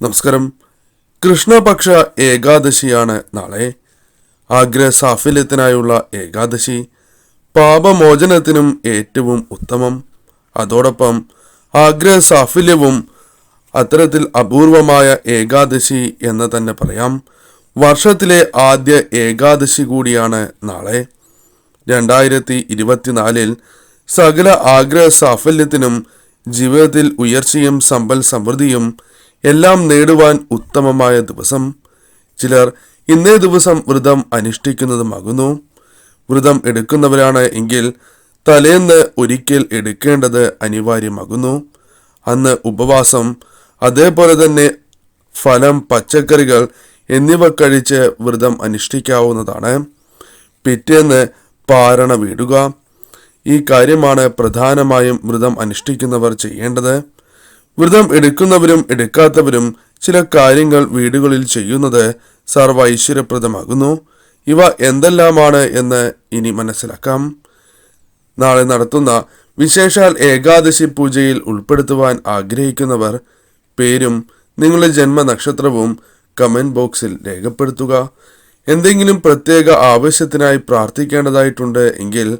നമസ്കാരം. കൃഷ്ണപക്ഷ ഏകാദശിയാണ് നാളെ. ആഗ്ര സാഫല്യത്തിനായുള്ള ഏകാദശി പാപമോചനത്തിനും ഏറ്റവും ഉത്തമം. അതോടൊപ്പം ആഗ്ര സാഫല്യവും അത്തരത്തിൽ അപൂർവമായ ഏകാദശി എന്ന് തന്നെ പറയാം. വർഷത്തിലെ ആദ്യ ഏകാദശി കൂടിയാണ് നാളെ. രണ്ടായിരത്തി ഇരുപത്തിനാലിൽ സകല ആഗ്രഹ സാഫല്യത്തിനും ജീവിതത്തിൽ ഉയർച്ചയും സമ്പൽ സമൃദ്ധിയും എല്ലാം നേടുവാൻ ഉത്തമമായ ദിവസം. ചിലർ ഇന്നേ ദിവസം വ്രതം അനുഷ്ഠിക്കുന്നതുമാകുന്നു. വ്രതം എടുക്കുന്നവരാണ് എങ്കിൽ തലേന്ന് ഒരിക്കൽ എടുക്കേണ്ടത് അനിവാര്യമാകുന്നു. അന്ന് ഉപവാസം അതേപോലെ തന്നെ ഫലം പച്ചക്കറികൾ എന്നിവ കഴിച്ച് വ്രതം അനുഷ്ഠിക്കാവുന്നതാണ്. പിറ്റേന്ന് പാരണ വീടുക. ഈ കാര്യമാണ് പ്രധാനമായും വ്രതം അനുഷ്ഠിക്കുന്നവർ ചെയ്യേണ്ടത്. വ്രതം എടുക്കുന്നവരും എടുക്കാത്തവരും ചില കാര്യങ്ങൾ വീടുകളിൽ ചെയ്യുന്നത് സർവ ഐശ്വര്യപ്രദമാകുന്നു ഇവ എന്തെല്ലാമാണ് എന്ന് ഇനി മനസ്സിലാക്കാം. നാളെ നടത്തുന്ന വിശേഷാൽ ഏകാദശി പൂജയിൽ ഉൾപ്പെടുത്തുവാൻ ആഗ്രഹിക്കുന്നവർ പേരും നിങ്ങളുടെ ജന്മനക്ഷത്രവും കമന്റ് ബോക്സിൽ രേഖപ്പെടുത്തുക. എന്തെങ്കിലും പ്രത്യേക ആവശ്യത്തിനായി പ്രാർത്ഥിക്കേണ്ടതായിട്ടുണ്ട് എങ്കിൽ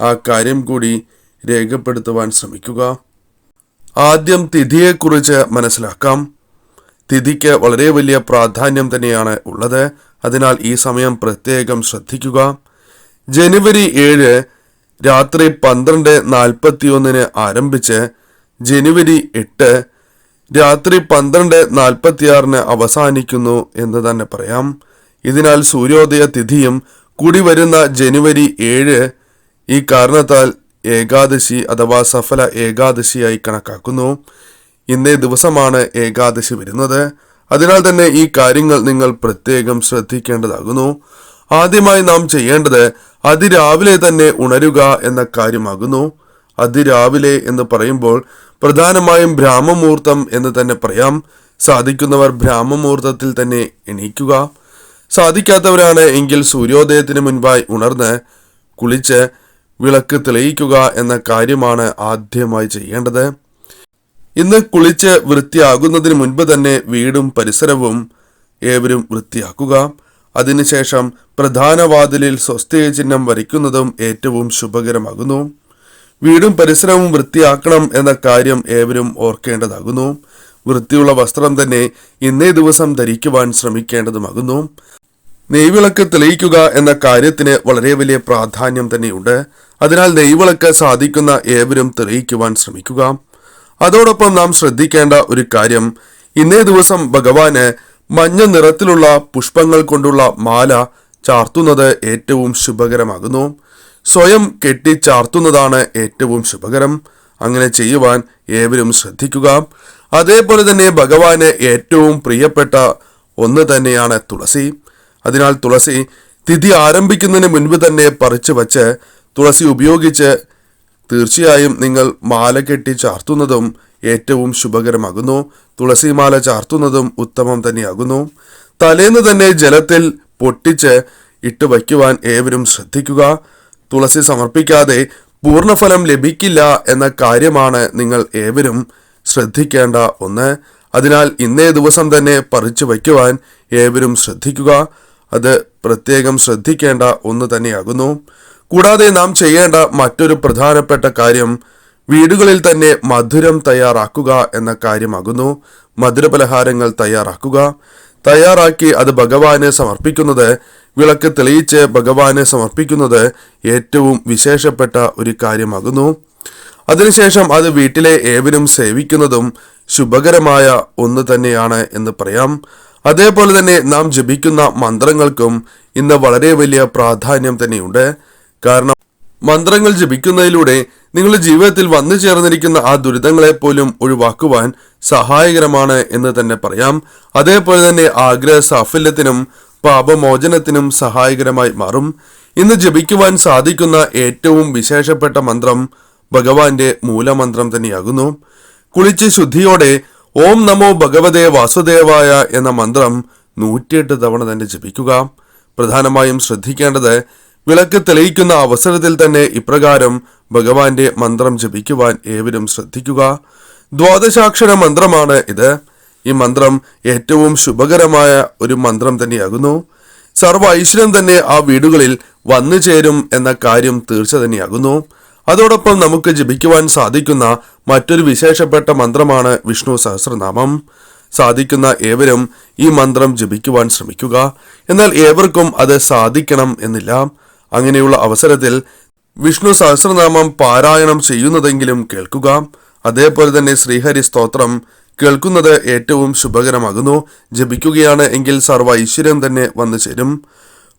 ആ കാര്യം കൂടി രേഖപ്പെടുത്തുവാൻ ശ്രമിക്കുക. ആദ്യം തിഥിയെക്കുറിച്ച് മനസ്സിലാക്കാം. തിഥിക്ക് വളരെ വലിയ പ്രാധാന്യം തന്നെയാണ് ഉള്ളത്. അതിനാൽ ഈ സമയം പ്രത്യേകം ശ്രദ്ധിക്കുക. ജനുവരി ഏഴ് രാത്രി പന്ത്രണ്ട് നാൽപ്പത്തിയൊന്നിന് ആരംഭിച്ച് ജനുവരി എട്ട് രാത്രി പന്ത്രണ്ട് നാൽപ്പത്തിയാറിന് അവസാനിക്കുന്നു എന്ന് തന്നെ പറയാം. ഇതിനാൽ സൂര്യോദയ തിഥിയും കൂടി വരുന്ന ജനുവരി ഏഴ് ഈ കാരണത്താൽ ഏകാദശി അഥവാ സഫല ഏകാദശിയായി കണക്കാക്കുന്നു. ഇന്നേ ദിവസമാണ് ഏകാദശി വരുന്നത്. അതിനാൽ തന്നെ ഈ കാര്യങ്ങൾ നിങ്ങൾ പ്രത്യേകം ശ്രദ്ധിക്കേണ്ടതാകുന്നു. ആദ്യമായി നാം ചെയ്യേണ്ടത് അതിരാവിലെ തന്നെ ഉണരുക എന്ന കാര്യമാകുന്നു. അതിരാവിലെ എന്ന് പറയുമ്പോൾ പ്രധാനമായും ബ്രാഹ്മമുഹൂർത്തം എന്ന് തന്നെ പറയാം. സാധിക്കുന്നവർ ബ്രാഹ്മമുഹൂർത്തത്തിൽ തന്നെ എണീക്കുക. സാധിക്കാത്തവരാണ് എങ്കിൽ സൂര്യോദയത്തിന് മുൻപായി ഉണർന്ന് കുളിച്ച് വിളക്ക് തെളിയിക്കുക എന്ന കാര്യമാണ് ആദ്യമായി ചെയ്യേണ്ടത്. ഇന്ന് കുളിച്ച് വൃത്തിയാകുന്നതിന് മുൻപ് തന്നെ വീടും പരിസരവും ഏവരും വൃത്തിയാക്കുക. അതിനുശേഷം പ്രധാന വാതിലിൽ സ്വസ്തിക ചിഹ്നം വരയ്ക്കുന്നതും ഏറ്റവും ശുഭകരമാകുന്നു. വീടും പരിസരവും വൃത്തിയാക്കണം എന്ന കാര്യം ഏവരും ഓർക്കേണ്ടതാകുന്നു. വൃത്തിയുള്ള വസ്ത്രം തന്നെ ഇന്നേ ദിവസം ധരിക്കുവാൻ ശ്രമിക്കേണ്ടതുമാകുന്നു. നെയ്വിളക്ക് തെളിയിക്കുക എന്ന കാര്യത്തിന് വളരെ വലിയ പ്രാധാന്യം തന്നെയുണ്ട്. അതിനാൽ നെയ്വിളക്ക് സാധിക്കുന്ന ഏവരും തെളിയിക്കുവാൻ ശ്രമിക്കുക. അതോടൊപ്പം നാം ശ്രദ്ധിക്കേണ്ട ഒരു കാര്യം ഇന്നേ ദിവസം ഭഗവാന് മഞ്ഞ നിറത്തിലുള്ള പുഷ്പങ്ങൾ കൊണ്ടുള്ള മാല ചാർത്തുന്നത് ഏറ്റവും ശുഭകരമാകുന്നു. സ്വയം കെട്ടി ചാർത്തുന്നതാണ് ഏറ്റവും ശുഭകരം. അങ്ങനെ ചെയ്യുവാൻ ഏവരും ശ്രദ്ധിക്കുക. അതേപോലെ തന്നെ ഭഗവാന് ഏറ്റവും പ്രിയപ്പെട്ട ഒന്ന് തന്നെയാണ് തുളസി. അതിനാൽ തുളസി തിഥി ആരംഭിക്കുന്നതിന് മുൻപ് തന്നെ പറിച്ചു വച്ച് തുളസി ഉപയോഗിച്ച് തീർച്ചയായും നിങ്ങൾ മാല കെട്ടി ചാർത്തുന്നതും ഏറ്റവും ശുഭകരമാകുന്നു. തുളസിമാല ചാർത്തുന്നതും ഉത്തമം തന്നെയാകുന്നു. തലേന്ന് തന്നെ ജലത്തിൽ പൊട്ടിച്ച് ഇട്ട് വയ്ക്കുവാൻ ഏവരും ശ്രദ്ധിക്കുക. തുളസി സമർപ്പിക്കാതെ പൂർണഫലം ലഭിക്കില്ല എന്ന കാര്യമാണ് നിങ്ങൾ ഏവരും ശ്രദ്ധിക്കേണ്ട ഒന്ന്. അതിനാൽ ഇന്നേ ദിവസം തന്നെ പറിച്ചു വയ്ക്കുവാൻ ഏവരും ശ്രദ്ധിക്കുക. അത് പ്രത്യേകം ശ്രദ്ധിക്കേണ്ട ഒന്ന് തന്നെയാകുന്നു. കൂടാതെ നാം ചെയ്യേണ്ട മറ്റൊരു പ്രധാനപ്പെട്ട കാര്യം വീടുകളിൽ തന്നെ മധുരം തയ്യാറാക്കുക എന്ന കാര്യമാകുന്നു. മധുരപലഹാരങ്ങൾ തയ്യാറാക്കുക. തയ്യാറാക്കി അത് ഭഗവാനെ സമർപ്പിക്കുന്നത് വിളക്ക് തെളിയിച്ച് ഭഗവാനെ സമർപ്പിക്കുന്നത് ഏറ്റവും വിശേഷപ്പെട്ട ഒരു കാര്യമാകുന്നു. അതിനുശേഷം അത് വീട്ടിലെ ഏവരും സേവിക്കുന്നതും ശുഭകരമായ ഒന്ന് തന്നെയാണ് എന്ന് പറയാം. അതേപോലെ തന്നെ നാം ജപിക്കുന്ന മന്ത്രങ്ങൾക്കും ഇന്ന് വളരെ വലിയ പ്രാധാന്യം തന്നെയുണ്ട്. കാരണം മന്ത്രങ്ങൾ ജപിക്കുന്നതിലൂടെ നിങ്ങളുടെ ജീവിതത്തിൽ വന്നു ചേർന്നിരിക്കുന്ന ആ ദുരിതങ്ങളെ പോലും ഒഴിവാക്കുവാൻ സഹായകരമാണ് എന്ന് തന്നെ പറയാം. അതേപോലെ തന്നെ ആഗ്രഹ സാഫല്യത്തിനും പാപമോചനത്തിനും സഹായകരമായി മാറും. ഇന്ന് ജപിക്കുവാൻ സാധിക്കുന്ന ഏറ്റവും വിശേഷപ്പെട്ട മന്ത്രം ഭഗവാന്റെ മൂലമന്ത്രം തന്നെയാകുന്നു. കുളിച്ച് ശുദ്ധിയോടെ ഓം നമോ ഭഗവതേ വാസുദേവായ എന്ന മന്ത്രം നൂറ്റിയെട്ട് തവണ തന്നെ ജപിക്കുക. പ്രധാനമായും ശ്രദ്ധിക്കേണ്ടത് വിളക്ക് തെളിയിക്കുന്ന അവസരത്തിൽ തന്നെ ഇപ്രകാരം ഭഗവാന്റെ മന്ത്രം ജപിക്കുവാൻ ഏവരും ശ്രദ്ധിക്കുക. ദ്വാദശാക്ഷര മന്ത്രമാണ് ഇത്. ഈ മന്ത്രം ഏറ്റവും ശുഭകരമായ ഒരു മന്ത്രം തന്നെയാകുന്നു. സർവ ഐശ്വര്യം തന്നെ ആ വീടുകളിൽ വന്നു ചേരും എന്ന കാര്യം തീർച്ച തന്നെയാകുന്നു. അതോടൊപ്പം നമുക്ക് ജപിക്കുവാൻ സാധിക്കുന്ന മറ്റൊരു വിശേഷപ്പെട്ട മന്ത്രമാണ് വിഷ്ണു സഹസ്രനാമം. സാധിക്കുന്ന ഏവരും ഈ മന്ത്രം ജപിക്കുവാൻ ശ്രമിക്കുക. എന്നാൽ ഏവർക്കും അത് സാധിക്കണം എന്നില്ല. അങ്ങനെയുള്ള അവസരത്തിൽ വിഷ്ണു സഹസ്രനാമം പാരായണം ചെയ്യുന്നതെങ്കിലും കേൾക്കുക. അതേപോലെ തന്നെ ശ്രീഹരി സ്തോത്രം കേൾക്കുന്നത് ഏറ്റവും ശുഭകരമാകുന്നു. ജപിക്കുകയാണ് എങ്കിൽ സർവ ഐശ്വര്യം തന്നെ വന്നു ചേരും.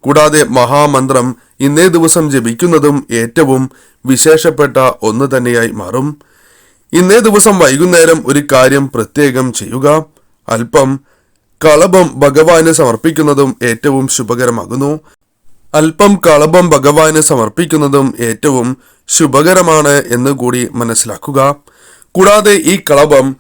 കൂടാതെ മഹാമന്ത്രം ഇന്നേ ദിവസം ജപിക്കുന്നതും ഏറ്റവും വിശേഷപ്പെട്ട ഒന്ന് തന്നെയായി മാറും. ഇന്നേ ദിവസം വൈകുന്നേരം ഒരു കാര്യം പ്രത്യേകം ചെയ്യുക. അല്പം കളഭം ഭഗവാന് സമർപ്പിക്കുന്നതും ഏറ്റവും ശുഭകരമാകുന്നു. അല്പം കളഭം ഭഗവാന് സമർപ്പിക്കുന്നതും ഏറ്റവും ശുഭകരമാണ് എന്ന് കൂടി മനസ്സിലാക്കുക. കൂടാതെ ഈ കളഭം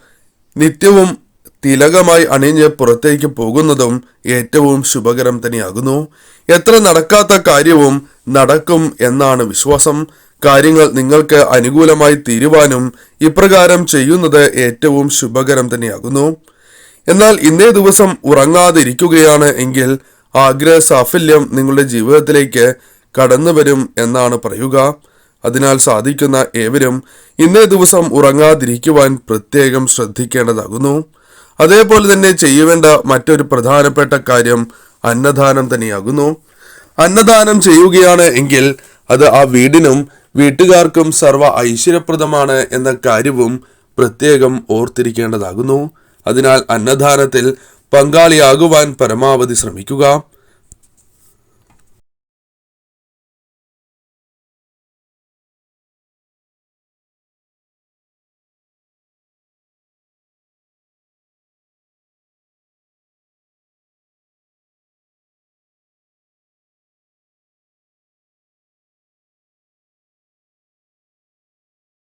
നിത്യവും തിലകമായി അണിഞ്ഞ് പുറത്തേക്ക് പോകുന്നതും ഏറ്റവും ശുഭകരം തന്നെയാകുന്നു. എത്ര നടക്കാത്ത കാര്യവും നടക്കും എന്നാണ് വിശ്വാസം. കാര്യങ്ങൾ നിങ്ങൾക്ക് അനുകൂലമായി തീരുവാനും ഇപ്രകാരം ചെയ്യുന്നത് ഏറ്റവും ശുഭകരം തന്നെയാകുന്നു. എന്നാൽ ഇന്നേ ദിവസം ഉറങ്ങാതിരിക്കുകയാണ് എങ്കിൽ ആഗ്രഹ സാഫല്യം നിങ്ങളുടെ ജീവിതത്തിലേക്ക് കടന്നു വരും എന്നാണ് പറയുക. അതിനാൽ സാധിക്കുന്ന ഏവരും ഇന്നേ ദിവസം ഉറങ്ങാതിരിക്കുവാൻ പ്രത്യേകം ശ്രദ്ധിക്കേണ്ടതാകുന്നു. അതേപോലെ തന്നെ ചെയ്യേണ്ട മറ്റൊരു പ്രധാനപ്പെട്ട കാര്യം അന്നദാനം തന്നെയാകുന്നു. അന്നദാനം ചെയ്യുകയാണ് എങ്കിൽ അത് ആ വീടിനും വീട്ടുകാർക്കും സർവ ഐശ്വര്യപ്രദമാണ് എന്ന കാര്യവും പ്രത്യേകം ഓർത്തിരിക്കേണ്ടതാകുന്നു. അതിനാൽ അന്നദാനത്തിൽ പങ്കാളിയാകുവാൻ പരമാവധി ശ്രമിക്കുക.